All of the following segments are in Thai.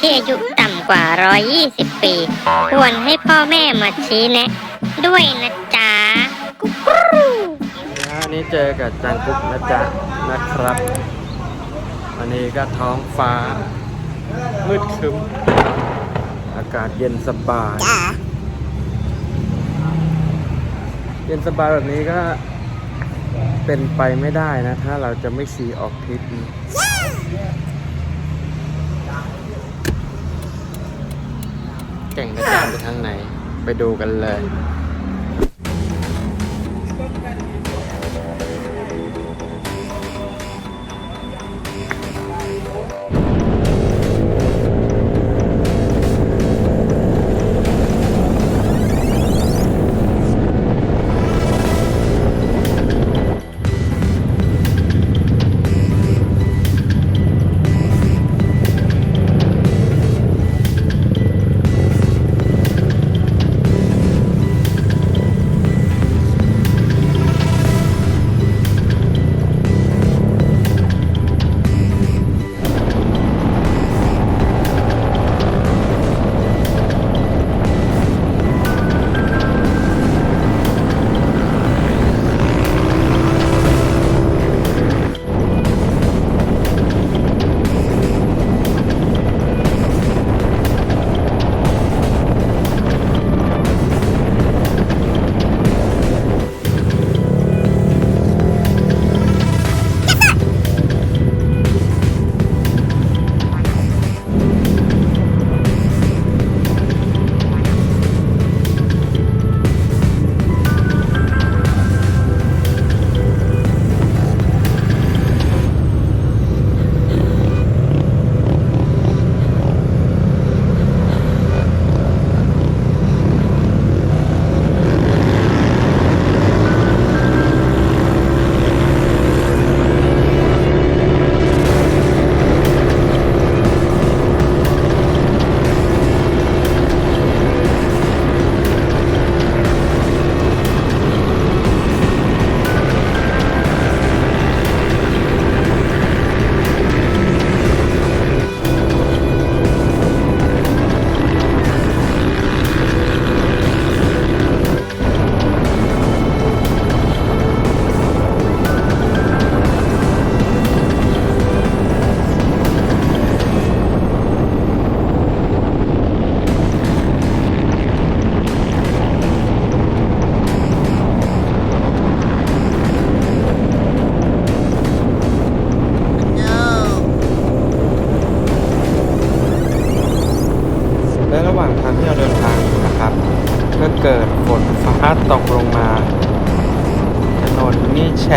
ที่อายุต่ำกว่า 120 ปี ควรให้พ่อแม่มาชี้แนะ ด้วยนะจ๊ะกุ๊กกรูนะนี่เจอกับจังกุ๊กนะจ๊ะนะครับ วันนี้ก็ท้องฟ้า มืดครึ้ม อากาศเย็นสบาย เย็นสบายแบบนี้ก็เป็นไปไม่ได้นะ ถ้าเราจะไม่ซีออกทริป แก่งกระจานไปทางไหน ไปดูกันเลย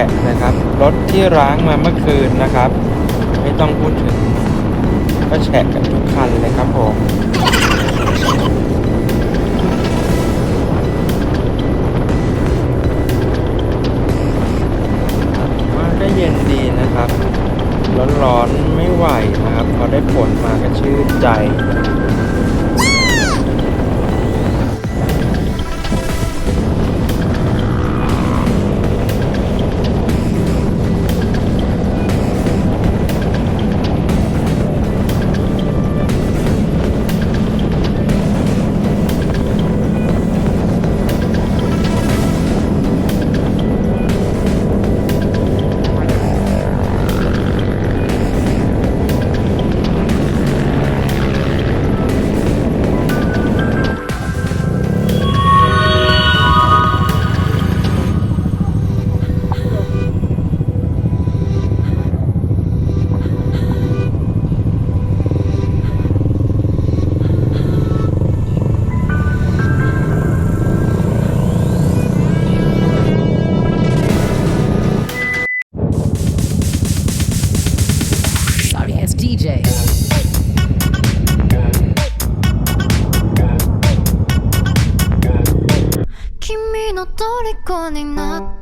ะนะครับรถที่ร้างมาเมื่อคืนนะครับ ไม่ต้องพูดถึง ก็แฉะกันทุกคันเลยครับผมว่าก็เย็นดีนะครับ ร้อนๆไม่ไหวนะครับ พอได้ฝนมาก็ชื่นใจ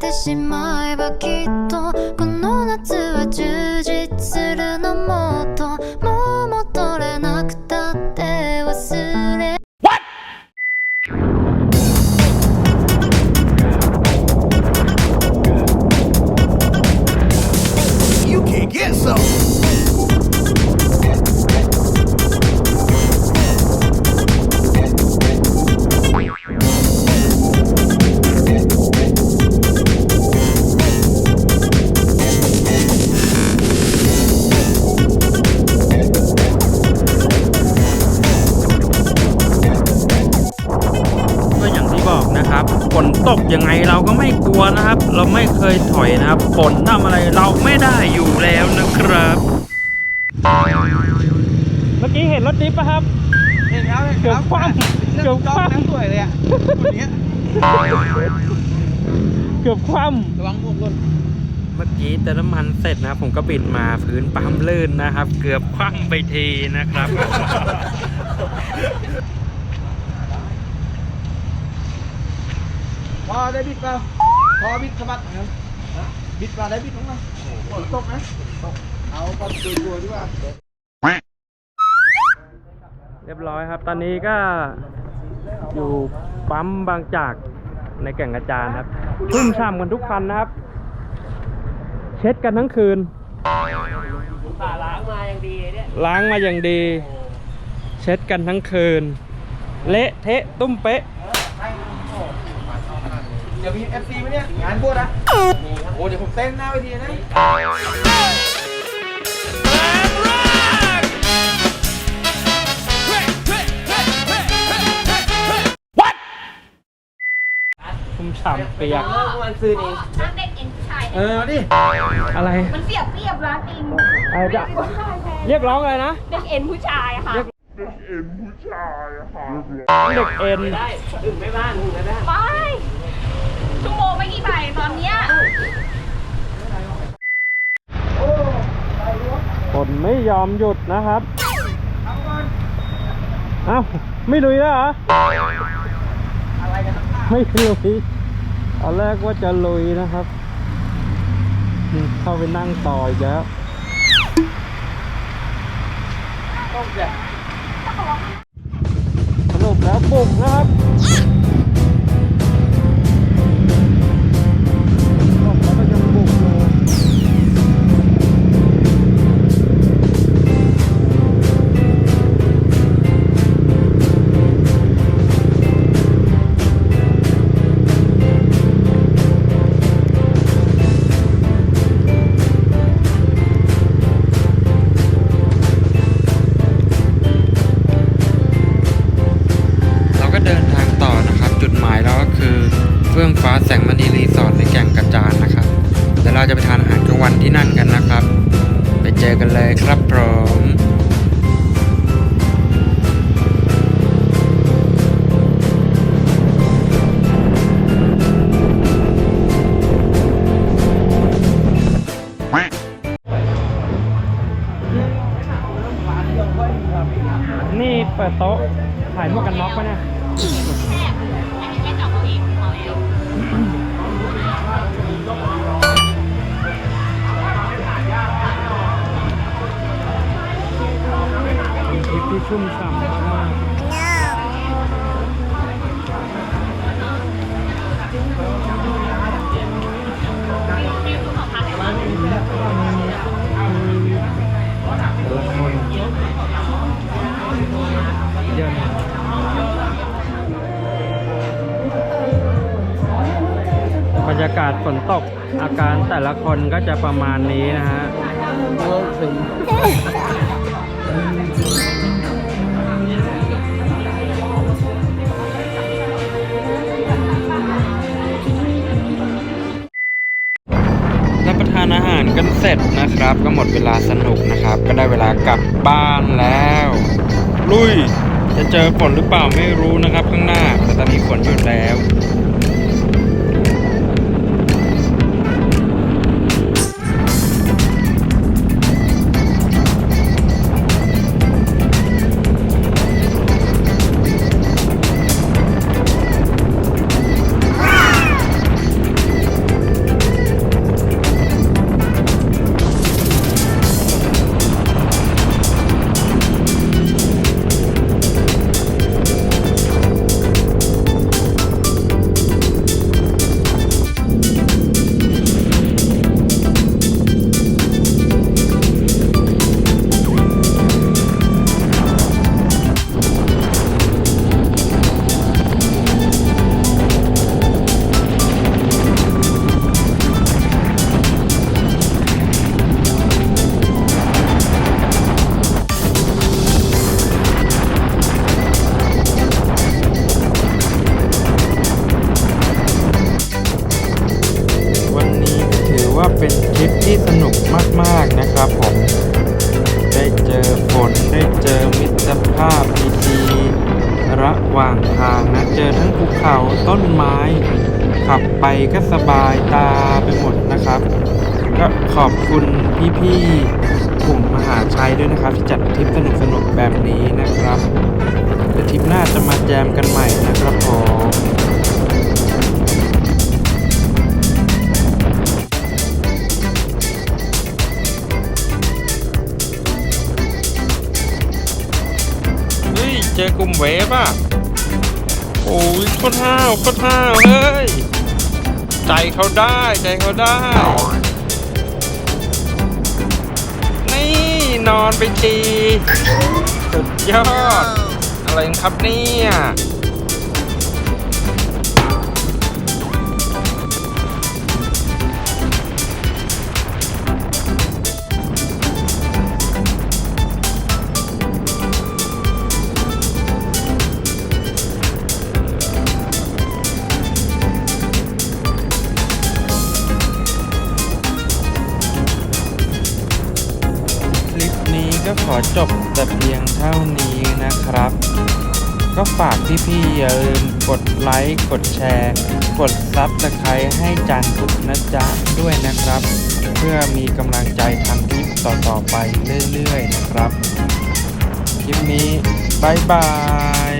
ってしまえばきっと ตกยังไงเราก็ไม่กลัวนะครับ เราไม่เคยถอยนะครับฝนทำอะไรเราไม่ได้อยู่แล้วนะครับ เมื่อกี้เห็นรถดิฟปะครับ เห็นครับเกือบคว่ำเกือบคว่ำน้ำสวยเลยอะคนนี้เกือบคว่ำระวังหมวกหล่นเมื่อกี้เติมน้ำมันเสร็จนะครับผมก็บิดมาพื้นปั๊มลื่นนะครับ เกือบคว่ำไปทีนะครับ พอได้บิดเปล่าพอบิดสะบัดนะครับบิดมาได้บิดลงมาฝนตกนะตกเอาก็ดูดูดีกว่าเรียบร้อยครับ ตอนนี้ก็อยู่ปั๊มบางจากในแก่งกระจานครับชุ่มฉ่ำกันทุกคันนะครับ เช็ดกันทั้งคืนล้างมาอย่างดีเนี่ยล้างมาอย่างดี เช็ดกันทั้งคืน เละเทะตุ้มเป๊ะ เดี๋ยวมีเอฟซีไหมเนี่ย งานบวชนะโอ้เดี๋ยวผมเต้นหน้าเวทีนะชุ่มฉ่ำเปียกมันซื้อนี่ร้านเด็กเอ็นผู้ชายเออดิอะไรมันเปรียบเทียบร้านอินอะไรจะเรียกร้องอะไรนะ เด็กเอ็นผู้ชายอะค่ะ เด็กเอ็นไป ชั่วโมงไม่กี่ใบตอนเนี้ยฝนไม่ยอมหยุดนะครับเอ้าไม่ลุยแล้วเหรอไม่ลุยตอนแรกว่าจะลุยนะครับ เข้าไปนั่งต่ออีกแล้วสรุปแล้วบุกนะครับ ทานอาหารกลางวันที่นั่นกันนะครับ ไปเจอกันเลยครับผมนี่เปิดโต๊ะถ่ายหมวกกันน็อกปะเนี่ย ชุ่มฉ่ำมากแต่ละคนยี่ยมบรรยากาศฝนตกอาการแต่ละคนก็จะประมาณนี้นะฮะ เสร็จนะครับ ก็หมดเวลาสนุกนะครับ ก็ได้เวลากลับบ้านแล้ว ลุย จะเจอฝนหรือเปล่าไม่รู้นะครับข้างหน้า แต่ตอนนี้ฝนหยุดแล้ว พี่กลุ่มมหาชัยด้วยนะครับที่จัดทริปสนุกๆแบบนี้นะครับเดี๋ยวทริปหน้าจะมาแจมกันใหม่นะครับผมเฮ้ยเจอกลุ่มเวฟอะโอ้ยโคตรห้าวโคตรห้าวเฮ้ย ใจเขาได้ใจเขาได้ นี่นอนไปทีสุดยอด อะไรครับเนี่ย อจบแต่เพียงเท่านี้นะครับ ก็ฝากพี่ๆอย่าลืมกดไลค์ กดแชร์ กดซับสไครต์ให้จานทุกนะจ๊ะด้วยนะครับ เพื่อมีกำลังใจทำคลิปต่อๆไปเรื่อยๆนะครับ คลิปนี้บายบาย